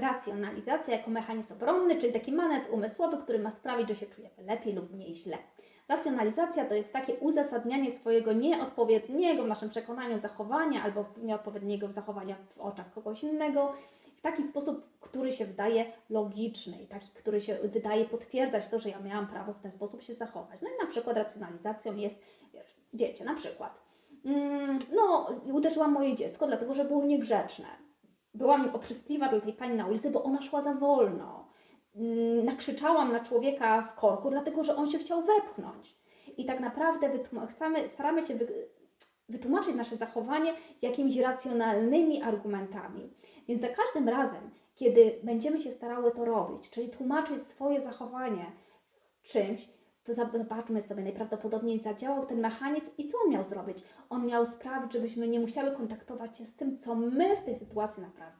Racjonalizacja jako mechanizm obronny, czyli taki manewr umysłowy, który ma sprawić, że się czujemy lepiej lub mniej źle. Racjonalizacja to jest takie uzasadnianie swojego nieodpowiedniego w naszym przekonaniu zachowania albo nieodpowiedniego zachowania w oczach kogoś innego w taki sposób, który się wydaje logiczny i taki, który się wydaje potwierdzać to, że ja miałam prawo w ten sposób się zachować. No i na przykład racjonalizacją jest, wiecie, na przykład, mm, no uderzyłam moje dziecko, dlatego że było niegrzeczne. Byłam opryskliwa dla tej pani na ulicy, bo ona szła za wolno. Mm, Nakrzyczałam na człowieka w korku, dlatego że on się chciał wepchnąć. I tak naprawdę chcemy, staramy się wy- wytłumaczyć nasze zachowanie jakimiś racjonalnymi argumentami. Więc za każdym razem, kiedy będziemy się starały to robić, czyli tłumaczyć swoje zachowanie czymś, to zobaczmy sobie, najprawdopodobniej zadziałał ten mechanizm i co on miał zrobić? On miał sprawić, żebyśmy nie musiały kontaktować się z tym, co my w tej sytuacji naprawdę